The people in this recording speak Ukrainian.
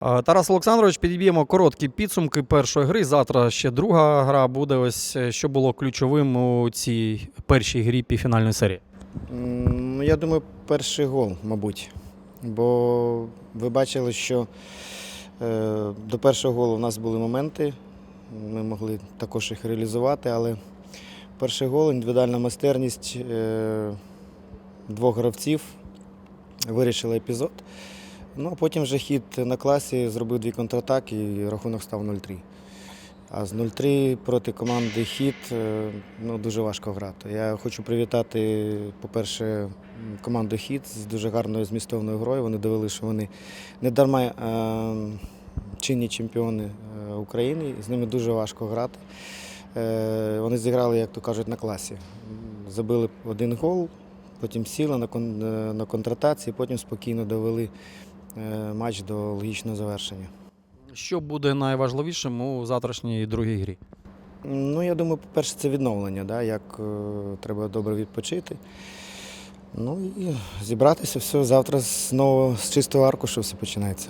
Тарас Олександрович, підіб'ємо короткі підсумки першої гри. Завтра ще друга гра буде. Ось е, що було ключовим у цій першій грі півфінальної серії. Ну, я думаю, перший гол, мабуть. Бо ви бачили, що е, до першого голу в нас були моменти. Ми могли також їх реалізувати, але перший гол, індивідуальна майстерність е, двох гравців вирішила епізод. Ну, а потім вже хід на класі зробив дві контратаки і рахунок став 0-3. А з 0-3 проти команди хід е, ну, дуже важко грати. Я хочу привітати, по-перше, команду хід з дуже гарною змістовною грою. Вони довели, що вони не дарма е, чинні чемпіони е, України, з ними дуже важко грати. Вони зіграли, як то кажуть, на класі. Забили один гол, потім сіли на, кон- на контратації, потім спокійно довели матч до логічного завершення. Що буде найважливішим у завтрашній другій грі? Ну, я думаю, по-перше, це відновлення, да, як е, треба добре відпочити. Ну і зібратися все завтра знову з чистого аркушу все починається.